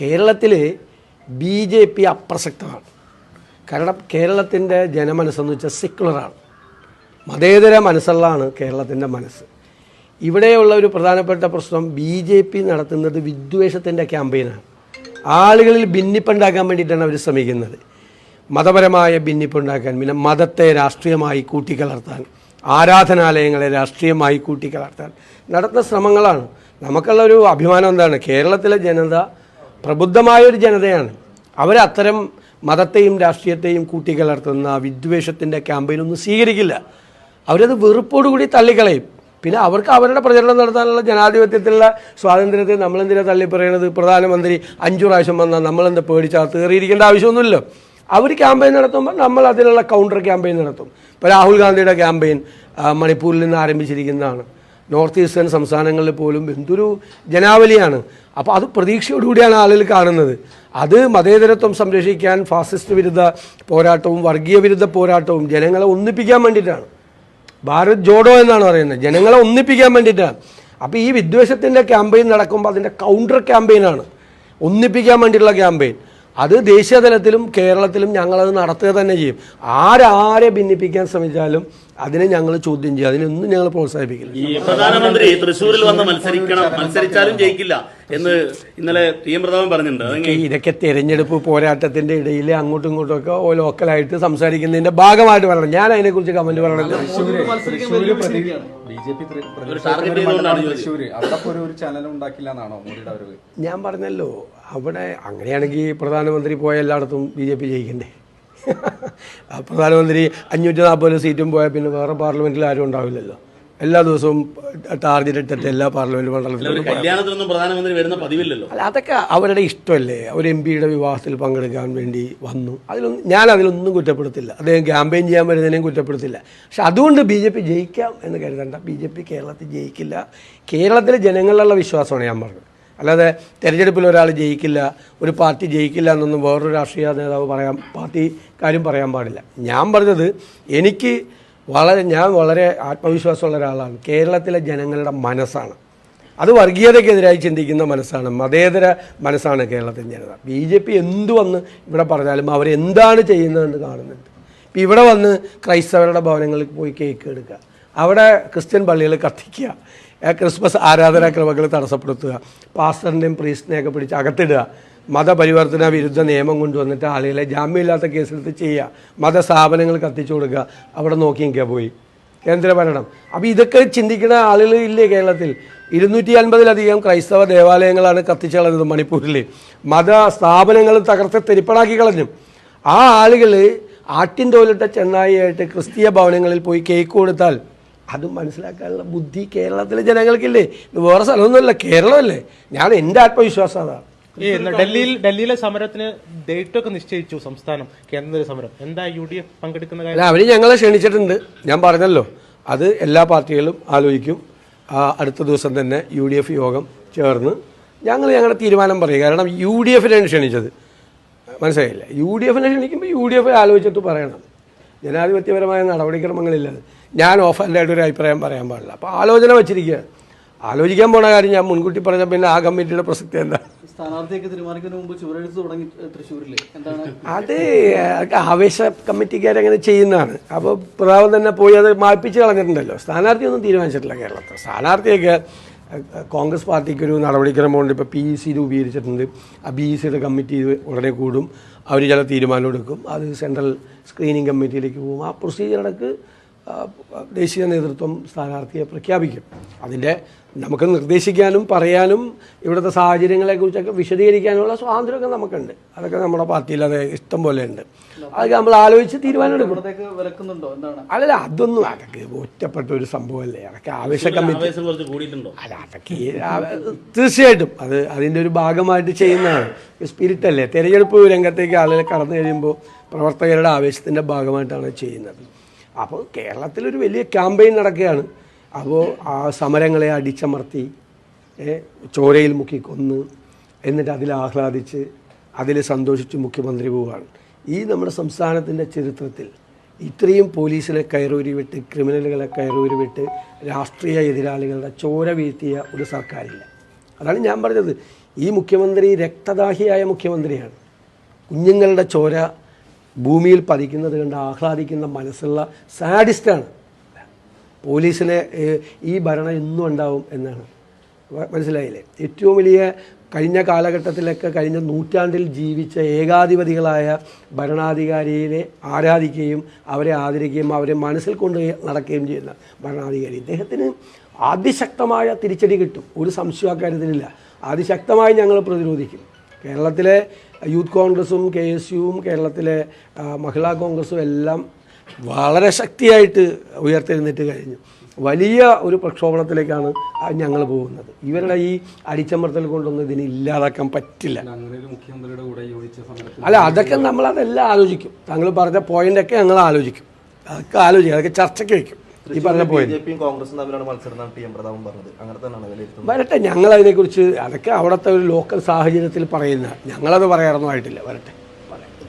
കേരളത്തിൽ B J P അപ്രസക്തമാണ്. കാരണം കേരളത്തിന്റെ ജനമനസ്സെന്ന് വെച്ചാൽ സെക്കുലറാണ് മതേതര മനസ്സുള്ളതാണ് കേരളത്തിന്റെ മനസ്സ്. ഇവിടെയുള്ള ഒരു പ്രധാനപ്പെട്ട പ്രശ്നം ബി ജെ പി നടത്തുന്നത് വിദ്വേഷത്തിന്റെ ക്യാമ്പയിനാണ്. ആളുകളിൽ ഭിന്നിപ്പുണ്ടാക്കാൻ വേണ്ടിയിട്ടാണ് അവർ ശ്രമിക്കുന്നത്. മതപരമായ ഭിന്നിപ്പുണ്ടാക്കാൻ പിന്നെ മതത്തെ രാഷ്ട്രീയമായി കൂട്ടിക്കലർത്താൻ ആരാധനാലയങ്ങളെ രാഷ്ട്രീയമായി കൂട്ടിക്കലർത്താൻ നടത്തുന്ന ശ്രമങ്ങളാണ്. നമുക്കുള്ള ഒരു അഭിമാനം എന്താണ്? കേരളത്തിലെ ജനത പ്രബുദ്ധമായ ഒരു ജനതയാണ് അവരത്തരം മതത്തെയും രാഷ്ട്രീയത്തെയും കൂട്ടിക്കലർത്തുന്ന വിദ്വേഷത്തിന്റെ ക്യാമ്പയിനൊന്നും സ്വീകരിക്കില്ല. അവരത് വെറുപ്പോടുകൂടി തള്ളിക്കളയും. പിന്നെ അവർക്ക് അവരുടെ പ്രചരണം നടത്താനുള്ള ജനാധിപത്യത്തിലുള്ള സ്വാതന്ത്ര്യത്തെ നമ്മളെന്തിനാ തള്ളി പറയണത് പ്രധാനമന്ത്രി അഞ്ചു പ്രാവശ്യം വന്നാൽ നമ്മളെന്താ പേടിച്ചാൽ കയറിയിരിക്കേണ്ട ആവശ്യമൊന്നുമില്ലല്ലോ അവർ ക്യാമ്പയിൻ നടത്തുമ്പോൾ നമ്മൾ അതിനുള്ള കൗണ്ടർ ക്യാമ്പയിൻ നടത്തും. ഇപ്പോൾ രാഹുൽ ഗാന്ധിയുടെ ക്യാമ്പയിൻ മണിപ്പൂരിൽ നിന്ന് ആരംഭിച്ചിരിക്കുന്നതാണ്. നോർത്ത് ഈസ്റ്റേൺ സംസ്ഥാനങ്ങളിൽ പോലും എന്തൊരു ജനാവലിയാണ്. അപ്പോൾ അത് പ്രതീക്ഷയോടുകൂടിയാണ് ആളുകൾ കാണുന്നത്. അത് മതേതരത്വം സംരക്ഷിക്കാൻ ഫാസിസ്റ്റ് വിരുദ്ധ പോരാട്ടവും വർഗീയ വിരുദ്ധ പോരാട്ടവും ജനങ്ങളെ ഒന്നിപ്പിക്കാൻ വേണ്ടിയിട്ടാണ്. ഭാരത് ജോഡോ എന്നാണ് പറയുന്നത്. ജനങ്ങളെ ഒന്നിപ്പിക്കാൻ വേണ്ടിയിട്ടാണ്. അപ്പോൾ ഈ വിദ്വേഷത്തിന്റെ ക്യാമ്പയിൻ നടക്കുമ്പോൾ അതിന്റെ കൗണ്ടർ ക്യാമ്പയിനാണ്. ഒന്നിപ്പിക്കാൻ വേണ്ടിയിട്ടുള്ള ക്യാമ്പയിൻ. അത് ദേശീയതലത്തിലും കേരളത്തിലും ഞങ്ങളത് നടത്തുക തന്നെ ചെയ്യും. ആരാരെ ഭിന്നിപ്പിക്കാൻ ശ്രമിച്ചാലും അതിനെ ഞങ്ങൾ ചോദ്യം ചെയ്യും. അതിനൊന്നും ഞങ്ങൾ പ്രോത്സാഹിപ്പിക്കില്ല. പ്രധാനമന്ത്രി തൃശ്ശൂരിൽ വന്ന് മത്സരിക്കണം. മത്സരിച്ചാലും ജയിക്കില്ല. എന്ന് ഇന്നലെ ടി എം പ്രതാപൻ പറഞ്ഞിട്ടുണ്ട്. ഇതൊക്കെ തെരഞ്ഞെടുപ്പ് പോരാട്ടത്തിന്റെ ഇടയിൽ അങ്ങോട്ടും ഇങ്ങോട്ടും ഒക്കെ ലോക്കലായിട്ട് സംസാരിക്കുന്നതിന്റെ ഭാഗമായിട്ട് പറയണം. ഞാൻ അതിനെ കുറിച്ച് കമന്റ് പറയണത് ഞാൻ പറഞ്ഞല്ലോ അവിടെ അങ്ങനെയാണെങ്കിൽ പ്രധാനമന്ത്രി പോയ എല്ലായിടത്തും ബി ജെ പി ജയിക്കണ്ടേ? പ്രധാനമന്ത്രി അഞ്ഞൂറ്റി നാൽപ്പത് സീറ്റും പോയാൽ പിന്നെ വേറെ പാർലമെന്റിൽ ആരും ഉണ്ടാവില്ലല്ലോ. എല്ലാ ദിവസവും ടാർഗറ്റ് ഇട്ടിട്ട് എല്ലാ പാർലമെന്റ് മണ്ഡലത്തിലും കല്യാണത്തിനൊന്നും പ്രധാനമന്ത്രി വരുന്ന പതിവില്ലല്ലോ? അല്ല അതൊക്കെ അവരുടെ ഇഷ്ടമല്ലേ? അവർ എം പിയുടെ വിവാഹത്തിൽ പങ്കെടുക്കാൻ വേണ്ടി വന്നു. അതിലൊന്നും ഞാൻ അതിലൊന്നും കുറ്റപ്പെടുത്തില്ല. അദ്ദേഹം ക്യാമ്പയിൻ ചെയ്യാൻ വരുന്നതിനെയും കുറ്റപ്പെടുത്തില്ല. പക്ഷെ അതുകൊണ്ട് ബി ജെ പി ജയിക്കാം എന്ന് കരുതണ്ട. ബി ജെ പി കേരളത്തിൽ ജയിക്കില്ല. കേരളത്തിലെ ജനങ്ങളിലുള്ള വിശ്വാസമാണ് ഞാൻ പറഞ്ഞത്. അല്ലാതെ തെരഞ്ഞെടുപ്പിൽ ഒരാൾ ജയിക്കില്ല ഒരു പാർട്ടി ജയിക്കില്ല എന്നൊന്നും വേറൊരു രാഷ്ട്രീയ നേതാവ് പറയാൻ പാർട്ടി കാര്യം പറയാൻ പാടില്ല. ഞാൻ പറഞ്ഞത് എനിക്ക് വളരെ ഞാൻ വളരെ ആത്മവിശ്വാസമുള്ള ഒരാളാണ്. കേരളത്തിലെ ജനങ്ങളുടെ മനസ്സാണ്. അത് വർഗീയതയ്ക്കെതിരായി ചിന്തിക്കുന്ന മനസ്സാണ്. മതേതര മനസ്സാണ് കേരളത്തിലെ ജനത. ബി ജെ പി എന്തു വന്ന് ഇവിടെ പറഞ്ഞാലും അവരെന്താണ് ചെയ്യുന്നതെന്ന് കാണുന്നുണ്ട്. ഇപ്പം ഇവിടെ വന്ന് ക്രൈസ്തവരുടെ ഭവനങ്ങളിൽ പോയി കേക്ക് എടുക്കുക. അവിടെ ക്രിസ്ത്യൻ പള്ളികൾ കത്തിക്കുക. ക്രിസ്മസ് ആരാധനാക്രമങ്ങൾ തടസ്സപ്പെടുത്തുക. പാസ്റ്ററിന്റെയും പ്രീസ്റ്റിനെയൊക്കെ പിടിച്ച് അകത്തിടുക. മതപരിവർത്തന വിരുദ്ധ നിയമം കൊണ്ടുവന്നിട്ട് ആളുകളെ ജാമ്യമില്ലാത്ത കേസെടുത്ത് ചെയ്യുക. മതസ്ഥാപനങ്ങൾ കത്തിച്ചു കൊടുക്കുക. അവിടെ നോക്കി നിൽക്കുക പോയി. കേന്ദ്രഭരണം അപ്പോൾ ഇതൊക്കെ ചിന്തിക്കുന്ന ആളുകൾ ഇല്ലേ കേരളത്തിൽ? ഇരുന്നൂറ്റി അൻപതിലധികം ക്രൈസ്തവ ദേവാലയങ്ങളാണ് കത്തിച്ചളഞ്ഞത് മണിപ്പൂരിൽ മത സ്ഥാപനങ്ങൾ തകർത്ത് തെരിപ്പണാക്കി കളഞ്ഞു. ആ ആളുകൾ ആട്ടിൻ തോലിട്ട ചെന്നായിയായിട്ട് ക്രിസ്തീയ ഭവനങ്ങളിൽ പോയി കേക്ക് കൊടുത്താൽ അത് മനസ്സിലാക്കാനുള്ള ബുദ്ധി കേരളത്തിലെ ജനങ്ങൾക്കില്ലേ? ഇത് വേറെ സ്ഥലമൊന്നുമല്ല കേരളമല്ലേ? ഞാൻ എന്റെ ആത്മവിശ്വാസം അതാണ്. ഈ ഡൽഹിയിൽ ഡൽഹിയിലെ സമരത്തിന് ഡേറ്റ് ഒക്കെ നിശ്ചയിച്ചു സംസ്ഥാനം. കേന്ദ്ര സമരം. എന്താ യു ഡി എഫ് പങ്കെടുക്കുന്ന കാര്യം? അവർ അവർ ഞങ്ങളെ ക്ഷണിച്ചിട്ടുണ്ട്. ഞാൻ പറഞ്ഞല്ലോ. അത് എല്ലാ പാർട്ടികളും ആലോചിക്കും. അടുത്ത ദിവസം തന്നെ യു ഡി എഫ് യോഗം ചേർന്ന് ഞങ്ങൾ ഞങ്ങളുടെ തീരുമാനം പറയും. കാരണം യു ഡി എഫിനാണ് ക്ഷണിച്ചത്. മനസ്സിലായില്ല? യു ഡി എഫിനെ ക്ഷണിക്കുമ്പോൾ യു ഡി എഫ് ആലോചിച്ചിട്ട് പറയണം. ജനാധിപത്യപരമായ നടപടിക്രമങ്ങളില്ലാതെ ഞാൻ ഓഫൻഡായിട്ട് ഒരു അഭിപ്രായം പറയാൻ പാടില്ല. അപ്പോൾ ആലോചന വച്ചിരിക്കുക ആലോചിക്കാൻ പോണ കാര്യം ഞാൻ മുൻകൂട്ടി പറഞ്ഞ പിന്നെ ആ കമ്മിറ്റിയുടെ പ്രസക്തി എന്താ? സ്ഥാനാർത്ഥിയൊക്കെ മുമ്പ് തുടങ്ങി എന്താണ്? അത് ആവേശ കമ്മിറ്റിക്കാരങ്ങനെ ചെയ്യുന്നതാണ്. അപ്പോൾ പ്രതാപൻ തന്നെ പോയി അത് മാപ്പിച്ച് കളഞ്ഞിട്ടുണ്ടല്ലോ. സ്ഥാനാർത്ഥിയൊന്നും തീരുമാനിച്ചിട്ടില്ല കേരളത്തിൽ. സ്ഥാനാർത്ഥിയൊക്കെ കോൺഗ്രസ് പാർട്ടിക്ക് ഒരു നടപടിക്രമമുണ്ട്. ഇപ്പോൾ പി സി രൂപീകരിച്ചിട്ടുണ്ട്. ആ ബി സിയുടെ കമ്മിറ്റി ഉടനെ കൂടും. അവർ ചില തീരുമാനം എടുക്കും അത് സെൻട്രൽ സ്ക്രീനിങ് കമ്മിറ്റിയിലേക്ക് പോകും. ആ പ്രൊസീജിയറടക്ക് ആ, ദേശീയ നേതൃത്വം സ്ഥാനാർത്ഥിയെ പ്രഖ്യാപിക്കും. അതിന്റെ നമുക്ക് നിർദ്ദേശിക്കാനും പറയാനും ഇവിടുത്തെ സാഹചര്യങ്ങളെക്കുറിച്ചൊക്കെ വിശദീകരിക്കാനുള്ള സ്വാതന്ത്ര്യമൊക്കെ നമുക്കുണ്ട്. അതൊക്കെ നമ്മുടെ പാർട്ടിയിൽ അത് ഇഷ്ടം പോലെ ഉണ്ട്. അതൊക്കെ നമ്മൾ ആലോചിച്ച് തീരുമാനമെടുക്കും. അല്ലല്ല അതൊന്നും അതൊക്കെ ഒറ്റപ്പെട്ട ഒരു സംഭവമല്ലേ? അതൊക്കെ ആവേശ കമ്മിറ്റി അല്ല അതൊക്കെ തീർച്ചയായിട്ടും. അത് അതിന്റെ ഒരു ഭാഗമായിട്ട് ചെയ്യുന്നതാണ്. സ്പിരിറ്റ് അല്ലേ തെരഞ്ഞെടുപ്പ് രംഗത്തേക്ക് ആളുകൾ കടന്നു കഴിയുമ്പോൾ പ്രവർത്തകരുടെ ആവേശത്തിന്റെ ഭാഗമായിട്ടാണ് ചെയ്യുന്നത്. അപ്പോൾ കേരളത്തിലൊരു വലിയ ക്യാമ്പയിൻ നടക്കുകയാണ്. അപ്പോൾ ആ സമരങ്ങളെ അടിച്ചമർത്തി ചോരയിൽ മുക്കി കൊന്ന് എന്നിട്ട് അതിൽ ആഹ്ലാദിച്ച് അതിൽ സന്തോഷിച്ച് മുഖ്യമന്ത്രി പോവുകയാണ്. ഈ നമ്മുടെ സംസ്ഥാനത്തിന്റെ ചരിത്രത്തിൽ ഇത്രയും പോലീസിനെ കയറൂരി വിട്ട് ക്രിമിനലുകളെ കയറൂരി വിട്ട് രാഷ്ട്രീയ എതിരാളികളുടെ ചോര വീഴ്ത്തിയ ഒരു സർക്കാരില്ല. അതാണ് ഞാൻ പറഞ്ഞത്. ഈ മുഖ്യമന്ത്രി രക്തദാഹിയായ മുഖ്യമന്ത്രിയാണ്. കുഞ്ഞുങ്ങളുടെ ചോര ഭൂമിയിൽ പതിക്കുന്നത് കണ്ട് ആഹ്ലാദിക്കുന്ന മനസ്സുള്ള സാഡിസ്റ്റാണ്. പോലീസിനെ ഈ ഭരണം എന്നും ഉണ്ടാവും എന്നാണ്. മനസ്സിലായില്ലേ? ഏറ്റവും വലിയ കഴിഞ്ഞ കാലഘട്ടത്തിലൊക്കെ കഴിഞ്ഞ നൂറ്റാണ്ടിൽ ജീവിച്ച ഏകാധിപതികളായ ഭരണാധികാരിയെ ആരാധിക്കുകയും അവരെ ആദരിക്കുകയും അവരെ മനസ്സിൽ കൊണ്ട് നടക്കുകയും ചെയ്യുന്ന ഭരണാധികാരി. ഇദ്ദേഹത്തിന് അതിശക്തമായ തിരിച്ചടി കിട്ടും. ഒരു സംശയം അക്കാര്യത്തിലില്ല അതിശക്തമായി ഞങ്ങൾ പ്രതിരോധിക്കും. കേരളത്തിലെ യൂത്ത് കോൺഗ്രസും കെ എസ് യുവും കേരളത്തിലെ മഹിളാ കോൺഗ്രസും എല്ലാം വളരെ ശക്തിയായിട്ട് ഉയർത്തെഴുന്നേറ്റ് കഴിഞ്ഞു. വലിയ ഒരു പ്രക്ഷോഭണത്തിലേക്കാണ് ഞങ്ങൾ പോകുന്നത്. ഇവരുടെ ഈ അടിച്ചമർത്തൽ കൊണ്ടൊന്നും ഇതിനെ ഇല്ലാതാക്കാൻ പറ്റില്ല. അല്ല അതൊക്കെ നമ്മൾ അതെല്ലാം ആലോചിക്കും. താങ്കൾ പറഞ്ഞ പോയിന്റൊക്കെ ഞങ്ങൾ ആലോചിക്കും. അതൊക്കെ ആലോചിക്കും. അതൊക്കെ ചർച്ചയ്ക്ക് വയ്ക്കും. ഈ പറഞ്ഞ പോയിന്റ് കോൺഗ്രസും തമ്മിലാണ് മത്സരം ടി എം പ്രതാപൻ പറഞ്ഞത്. അങ്ങനെ തന്നെയാണ് വരട്ടെ ഞങ്ങൾ അതിനെക്കുറിച്ച് അതൊക്കെ അവിടുത്തെ ഒരു ലോക്കൽ സാഹചര്യത്തിൽ പറയുന്ന ഞങ്ങളത് പറയാറൊന്നും ആയിട്ടില്ല. വരട്ടെ.